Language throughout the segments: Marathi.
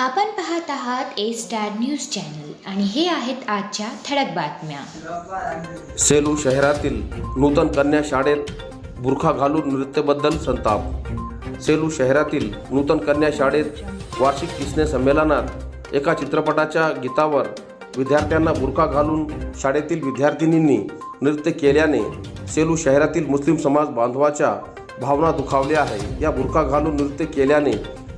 आपण पाहत आहात ए स्टार न्यूज चॅनल आणि हे आहेत आजच्या ठळक बातम्या. सेलू शहरातील नूतन कन्या शाळेत बुरखा घालून नृत्यबद्दल संताप. सेलू शहरातील नूतन कन्या शाळेत वार्षिक किसने संमेलनात एका चित्रपटाच्या गीतावर विद्यार्थ्यांना बुरखा घालून शाळेतील विद्यार्थिनींनी नृत्य केल्याने सेलू शहरातील मुस्लिम समाज बांधवाच्या भावना दुखावल्या आहे. या बुरखा घालून नृत्य केल्याने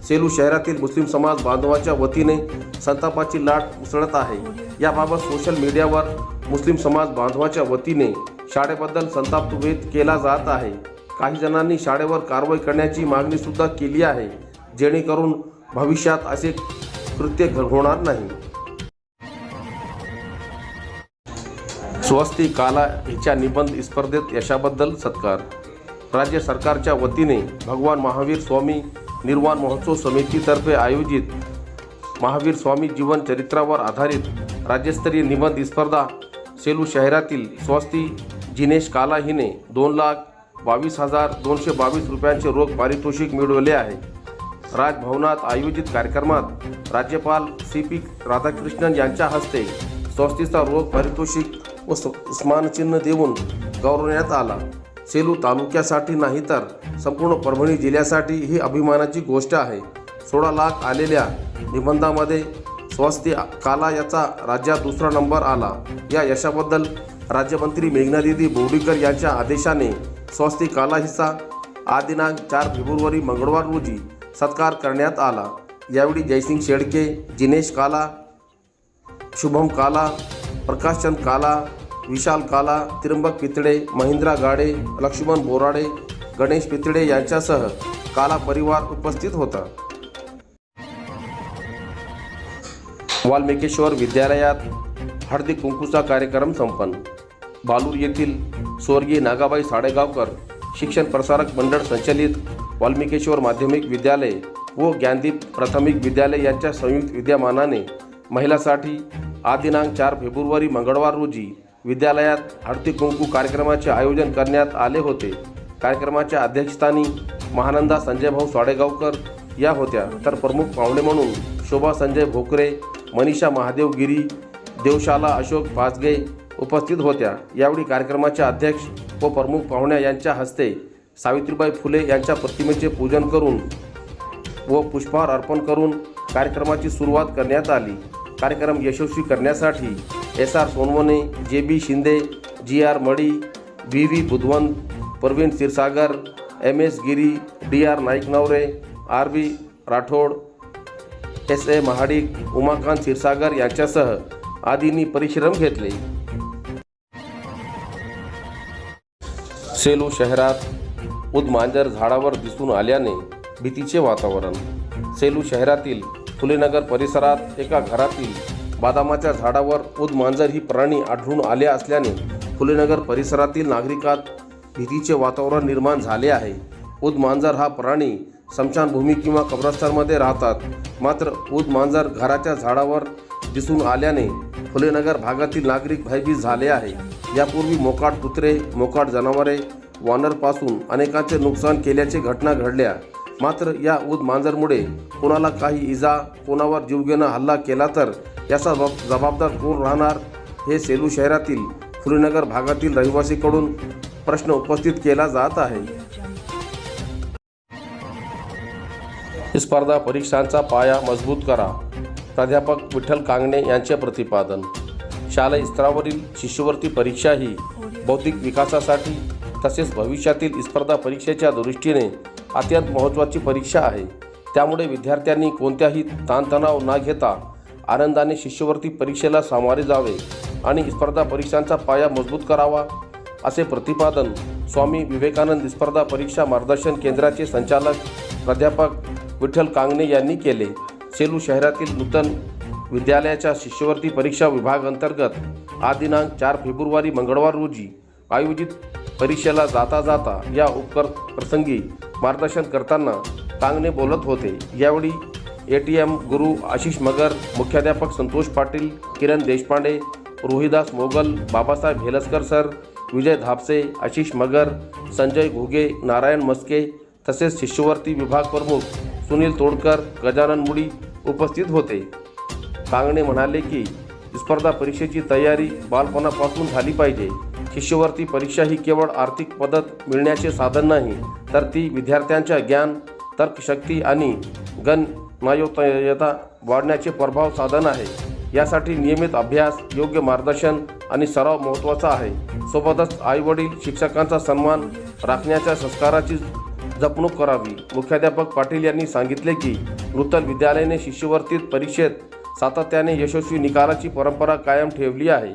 सेलू शहरातील मुस्लिम समाज बांधवाच्या वतीने संतापाची लाट उसळत आहे. याबाबत सोशल मीडियावर मुस्लिम समाज बांधवाच्या वतीने शाळेबद्दल संताप व्यक्त केला जात आहे. काही जणांनी शाळेवर कारवाई करण्याची मागणीसुद्धा केली आहे. जेणेकरून भविष्यात असे कृत्य होणार नाही. स्वस्ती काला हिच्या निबंध स्पर्धेत यशाबद्दल सत्कार. राज्य सरकारच्या वतीने भगवान महावीर स्वामी निर्वाण महोत्सव समितीतर्फे आयोजित महावीर स्वामी जीवन चरित्रावर आधारित राज्यस्तरीय निबंध स्पर्धा सेलू शहरातील स्वस्ती जिनेश काला हिने दोन लाख बावीस हजार दोनशे बावीस रुपयांचे रोख पारितोषिक मिळवले आहे. राजभवनात आयोजित कार्यक्रमात राज्यपाल सी पी राधाकृष्णन यांच्या हस्ते स्वस्तीचा रोख पारितोषिक व स्मानचिन्ह देऊन गौरवण्यात आला. सेलू तालुक्यासाठी नाही तर संपूर्ण परभणी जिल्ह्यासाठी ही अभिमानाची गोष्ट आहे. सोळा लाख आलेल्या निबंधामध्ये स्वस्ती काला याचा राज्यात दुसरा नंबर आला. या यशाबद्दल राज्यमंत्री मेघनादिदी बोर्डीकर यांच्या आदेशाने स्वस्ती काला हिचा आज दिनांक चार फेब्रुवारी मंगळवार रोजी सत्कार करण्यात आला. यावेळी जयसिंग शेडके जिनेश काला शुभम काला प्रकाशचंद काला विशाल काला त्र्यंबक पितळे महिंद्रा गाडे लक्ष्मण बोराडे गणेश पितळे यांच्यासह काला परिवार उपस्थित होता. वाल्मिकेश्वर विद्यालयात हळदी कुंकूचा कार्यक्रम संपन्न. बालूर येथील स्वर्गीय नागाबाई साडेगावकर शिक्षण प्रसारक मंडळ संचलित वाल्मिकेश्वर माध्यमिक विद्यालय व ज्ञानदीप प्राथमिक विद्यालय यांच्या संयुक्त विद्यमानाने महिलांसाठी आदिनांक चार फेब्रुवारी मंगळवार रोजी विद्यालयात हळदी कुंकू कार्यक्रमाचे आयोजन करण्यात आले होते. कार्यक्रमाच्या अध्यक्षस्थानी महानंदा संजयभाऊ साडेगावकर या होत्या. तर प्रमुख पाहुणे म्हणून शोभा संजय भोकरे मनीषा महादेव गिरी देवशाला अशोक भासगे उपस्थित होत्या. यावेळी कार्यक्रमाच्या अध्यक्ष व प्रमुख पाहुण्या यांच्या हस्ते सावित्रीबाई फुले यांच्या प्रतिमेचे पूजन करून व पुष्पहार अर्पण करून कार्यक्रमाची सुरुवात करण्यात आली. कार्यक्रम यशस्वी करण्यासाठी S R Sonawane J B Shinde G R Madi V V Budhwant Pravin Kshirsagar M S Giri D R Naik Navare R B Rathod S A Mahadik Umakant Kshirsagar यांच्यासह आदींनी परिश्रम घेतले. सेलू शहरात उदमांजर झाडावर दिसून आल्याने भीतीचे वातावरण. सेलू शहरातील फुलेनगर परिसरात एका घरातील बादामाच्या झाडावर उदमांजर ही प्राणी आढळून आले असल्याने फुलेनगर परिसरातील नागरिकात भीतीचे वातावरण निर्माण झाले आहे. उदमांजर हा प्राणी स्मशानभूमी किंवा कब्रस्तानमध्ये राहतात. मात्र उद मांजर घराच्या झाडावर दिसून आल्याने फुलेनगर भागातील नागरिक भयभीत झाले आहे. यापूर्वी मोकाट कुत्रे मोकाट जनावरे वानरपासून अनेकांचे नुकसान केल्याचे घटना घडल्या. मात्र या उद मांजरमुळे कोणाला काही इजा कोणावर जीवघेनं हल्ला केला तर याचा जबाबदार कोण राहणार? हे सेलू शहरातील फुलेनगर भागातील रहिवासीकडून प्रश्न उपस्थित केला जात आहे. स्पर्धा परीक्षांचा पाया मजबूत करा. प्राध्यापक विठ्ठल कांगणे यांचे प्रतिपादन. शालेय स्तरावरील शिष्यवृत्ती परीक्षा ही बौद्धिक विकासासाठी तसेच भविष्यातील स्पर्धा परीक्षेच्या दृष्टीने अत्यंत महत्त्वाची परीक्षा आहे. त्यामुळे विद्यार्थ्यांनी कोणत्याही ताणतणाव न घेता आनंदाने शिष्यवृत्ती परीक्षेला सामोरे जावे आणि स्पर्धा परीक्षांचा पाया मजबूत करावा. असे प्रतिपादन स्वामी विवेकानंद स्पर्धा परीक्षा मार्गदर्शन केंद्राचे संचालक प्राध्यापक विठ्ठल कांगणे यांनी केले. सेलू शहरातील नूतन विद्यालयाच्या शिष्यवृत्ती परीक्षा विभाग अंतर्गत आज दिनांक चार फेब्रुवारी मंगळवार रोजी आयोजित परीक्षेला जाता जाता या उपकर प्रसंगी मार्गदर्शन करताना कांगणे बोलत होते. यावेळी ए टी एम गुरु आशिष मगर मुख्याध्यापक संतोष पाटील किरण देशपांडे रोहिदास मोगल बाबासाहेब हेलसकर सर विजय धापसे आशिष मगर संजय घुगे नारायण मस्के तसेच शिष्यवृत्ती विभाग प्रमुख सुनील तोडकर गजानन मुडी उपस्थित होते. कांगणे म्हणाले की स्पर्धा परीक्षेची तयारी बालपणापासून झाली पाहिजे. शिष्यवृत्ती परीक्षा ही केवळ आर्थिक मदत मिळण्याचे साधन नाही तर ती विद्यार्थ्यांच्या ज्ञान तर्कशक्ती आणि गणनायोतयता वाढण्याचे प्रभाव साधन आहे. यासाठी नियमित अभ्यास योग्य मार्गदर्शन आणि सराव महत्त्वाचा आहे. सोबतच आईवडील शिक्षकांचा सन्मान राखण्याच्या संस्काराची जपणूक करावी. मुख्याध्यापक पाटील यांनी सांगितले की नूतन विद्यालयाने शिष्यवृत्तीत परीक्षेत सातत्याने यशस्वी निकालाची परंपरा कायम ठेवली आहे.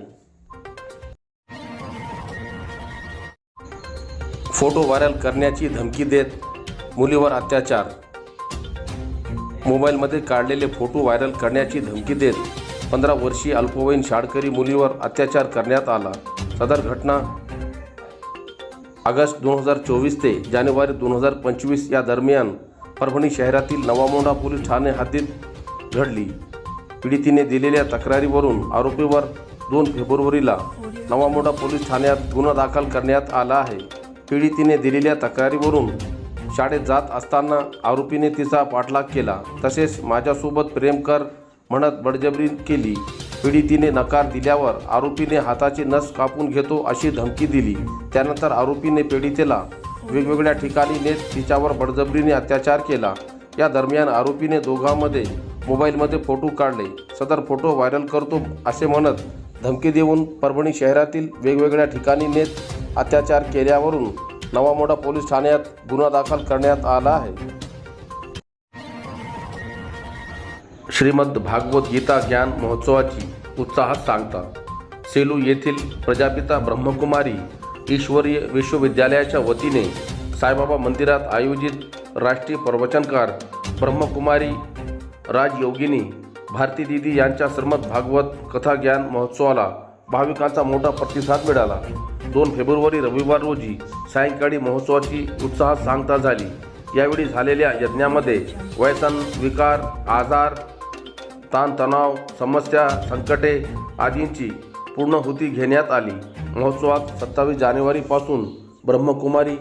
फोटो व्हायरल करण्याची धमकी देत मुलीवर अत्याचार. मोबाईलमध्ये काढलेले फोटो व्हायरल करण्याची धमकी देत पंधरा वर्षीय अल्पवयीन शाळकरी मुलीवर अत्याचार करण्यात आला. सदर घटना ऑगस्ट दोन हजार चोवीस ते जानेवारी दोन हजार पंचवीस या दरम्यान परभणी शहरातील नवामोंढा पोलीस ठाणे हद्दीत घडली. पीडितीने दिलेल्या तक्रारीवरून आरोपीवर दोन फेब्रुवारीला नवामोंढा पोलीस ठाण्यात गुन्हा दाखल करण्यात आला आहे. पीडितीने दिलेल्या तक्रारीवरून शाळेत जात असताना आरोपीने तिचा पाठलाग केला. तसेच माझ्यासोबत प्रेम कर म्हणत बळजबरी केली. पीडितीने नकार दिल्यावर आरोपीने हाताची नस कापून घेतो अशी धमकी दिली. त्यानंतर आरोपीने पीडितेला वेगवेगळ्या ठिकाणी नेत तिच्यावर बळजबरीने अत्याचार केला. या दरम्यान आरोपीने दोघांमध्ये मोबाईलमध्ये फोटो काढले. सदर फोटो व्हायरल करतो असे म्हणत धमकी देऊन परभणी शहरातील वेगवेगळ्या ठिकाणी नेत अत्याचार केल्यावरून नवामोडा पोलीस ठाण्यात गुन्हा दाखल करण्यात आला आहे. श्रीमद भागवत गीता ज्ञान महोत्सवाची उत्साहात सांगता. सेलू येथील प्रजापिता ब्रह्मकुमारी ईश्वरीय विश्वविद्यालयाच्या वतीने साईबाबा मंदिरात आयोजित राष्ट्रीय प्रवचनकार ब्रह्मकुमारी राजयोगिनी भारती दिदी यांच्या श्रीमद भागवत कथा ज्ञान महोत्सवाला भाविकांचा मोठा प्रतिसाद मिळाला. दोन फेब्रुवारी रविवार रोजी सायंकाळी महोत्सवाची उत्साहात सांगता झाली. यावेळी झालेल्या यज्ञामध्ये वयसन विकार आजार ताणतणाव समस्या संकटे आदींची पूर्णहुती घेण्यात आली. महोत्सवात सत्तावीस जानेवारीपासून ब्रह्मकुमारी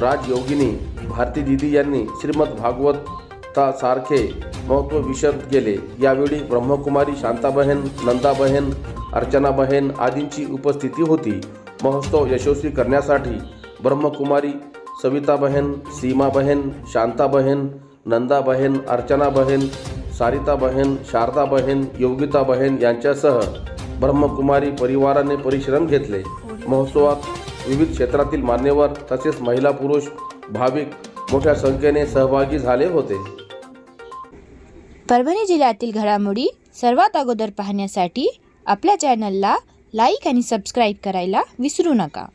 राजयोगिनी भारती दिदी यांनी श्रीमद भागवतासारखे महत्त्व विशद केले. यावेळी ब्रह्मकुमारी शांताबहेन नंदाबहेन अर्चनाबहेन आदींची उपस्थिती होती. महोत्सव यशस्वी करण्यासाठी ब्रह्मकुमारी सविताबहेन सीमाबहेन शांताबहेन नंदाबहेन अर्चनाबहेन सारिताबहेन शारदाबहेन योगिताबहेन यांच्यासह ब्रह्मकुमारी परिवाराने परिश्रम घेतले. महोत्सवात विविध क्षेत्रातील मान्यवर तसेच महिला पुरुष भाविक मोठ्या संख्येने सहभागी झाले होते. परभणी जिल्ह्यातील घडामोडी सर्वात अगोदर पाहण्यासाठी आपल्या चॅनलला लाईक आणि सबस्क्राईब करायला विसरू नका.